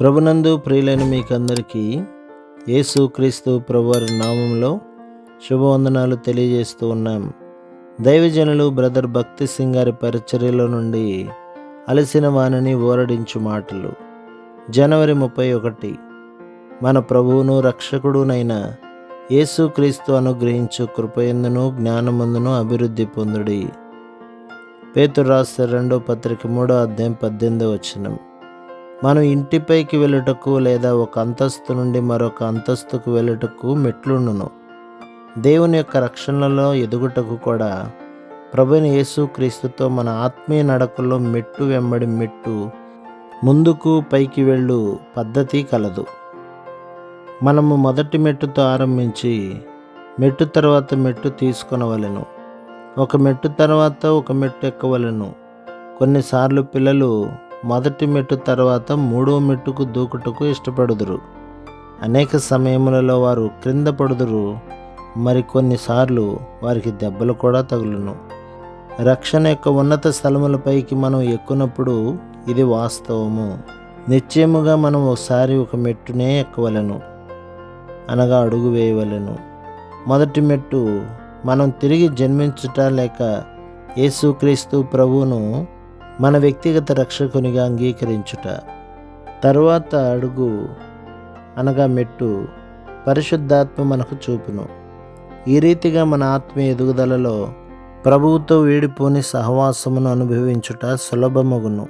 ప్రభునందు ప్రియులైన మీకందరికీ యేసు క్రీస్తు ప్రభువారి నామంలో శుభవందనాలు తెలియజేస్తూ ఉన్నాం. దైవజనులు బ్రదర్ భక్తి సింగ్ గారి పరిచర్యలో నుండి అలసిన వాణిని ఓరడించు మాటలు. జనవరి ముప్పై ఒకటి. మన ప్రభువును రక్షకుడునైన యేసుక్రీస్తు అనుగ్రహించు కృపయందును జ్ఞానమందును అభివృద్ధి పొందుడి. పేతురాస్త రెండో పత్రిక మూడో అధ్యాయం పద్దెనిమిదో వచ్చినాం మనం ఇంటిపైకి వెళ్ళుటకు లేదా ఒక అంతస్తు నుండి మరొక అంతస్తుకు వెళ్ళుటకు మెట్లుండును. దేవుని యొక్క రక్షణలో ఎదుగుటకు కూడా ప్రభుని యేసు క్రీస్తుతో మన ఆత్మీయ నడకల్లో మెట్టు వెంబడి మెట్టు ముందుకు పైకి వెళ్ళు పద్ధతి కలదు. మనము మొదటి మెట్టుతో ఆరంభించి మెట్టు తర్వాత మెట్టు తీసుకొనవలెను. ఒక మెట్టు తర్వాత ఒక మెట్టు ఎక్కవలను. కొన్నిసార్లు పిల్లలు మొదటి మెట్టు తర్వాత మూడో మెట్టుకు దూకుటకు ఇష్టపడుదురు. అనేక సమయములలో వారు క్రింద పడుదురు. మరికొన్నిసార్లు వారికి దెబ్బలు కూడా తగులును. రక్షణ యొక్క ఉన్నత స్థలములపైకి మనం ఎక్కునప్పుడు ఇది వాస్తవము. నిశ్చయముగా మనం ఒకసారి ఒక మెట్టునే ఎక్కవలెను. అనగా అడుగు వేయవలెను. మొదటి మెట్టు మనం తిరిగి జన్మించుట లేక యేసుక్రీస్తు ప్రభువును మన వ్యక్తిగత రక్షకునిగా అంగీకరించుట. తరువాత అడుగు అనగా మెట్టు పరిశుద్ధాత్మ మనకు చూపును. ఈ రీతిగా మన ఆత్మీయ ఎదుగుదలలో ప్రభువుతో వీడిపోని సహవాసమును అనుభవించుట సులభమగును.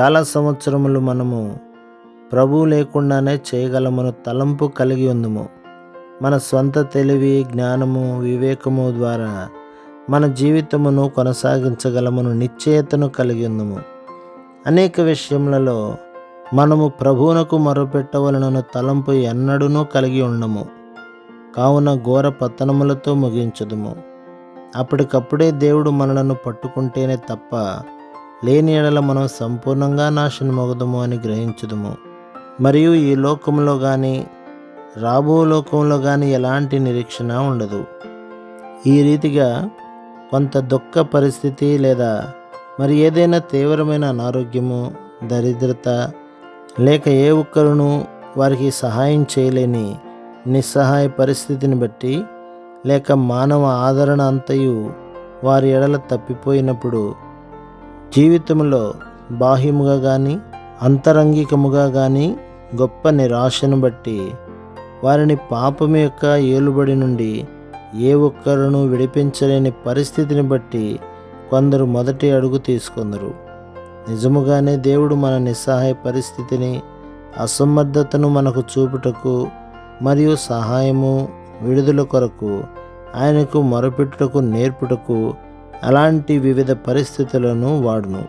చాలా సంవత్సరములు మనము ప్రభువు లేకుండానే చేయగలమను తలంపు కలిగి ఉందము. మన స్వంత తెలివి జ్ఞానము వివేకము ద్వారా మన జీవితమును కొనసాగించగలమును నిశ్చయతను కలిగి ఉందము అనేక విషయములలో మనము ప్రభువునకు మొరపెట్టవలనను తలంపు ఎన్నడూనూ కలిగి ఉండము. కావున ఘోర పతనములతో ముగించదుము. అప్పటికప్పుడే దేవుడు మనలను పట్టుకుంటేనే తప్ప లేని ఎడల మనం సంపూర్ణంగా నాశనమగుదము అని గ్రహించదుము. మరియు ఈ లోకంలో కానీ రాబో లోకంలో కానీ ఎలాంటి నిరీక్షణ ఉండదు. ఈ రీతిగా కొంత దుఃఖ పరిస్థితి లేదా మరి ఏదైనా తీవ్రమైన అనారోగ్యము దరిద్రత లేక ఏ ఒక్కరును వారికి సహాయం చేయలేని నిస్సహాయ పరిస్థితిని బట్టి లేక మానవ ఆదరణ అంతయు వారి ఎడల తప్పిపోయినప్పుడు జీవితంలో బాహ్యముగా కానీ అంతరంగికముగా కానీ గొప్ప నిరాశను బట్టి వారిని పాపం యొక్క ఏలుబడి నుండి ఏ ఒక్కరును విడిపించలేని పరిస్థితిని బట్టి కొందరు మొదటి అడుగు తీసుకుందరు. నిజముగానే దేవుడు మన నిస్సహాయ పరిస్థితిని అసమర్థతను మనకు చూపుటకు మరియు సహాయము విడుదల కొరకు ఆయనకు మొరపెట్టుటకు నేర్పుటకు అలాంటి వివిధ పరిస్థితులను వాడును.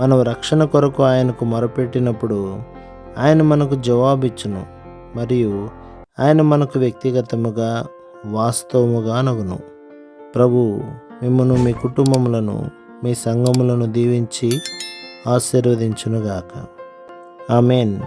మనం రక్షణ కొరకు ఆయనకు మొరపెట్టినప్పుడు ఆయన మనకు జవాబిచ్చును మరియు ఆయన మనకు వ్యక్తిగతముగా వాస్తవముగానగును ప్రభు మిమ్మను మీ కుటుంబములను మీ సంఘములను దీవించి ఆశీర్వదించునుగాక. ఆమెన్.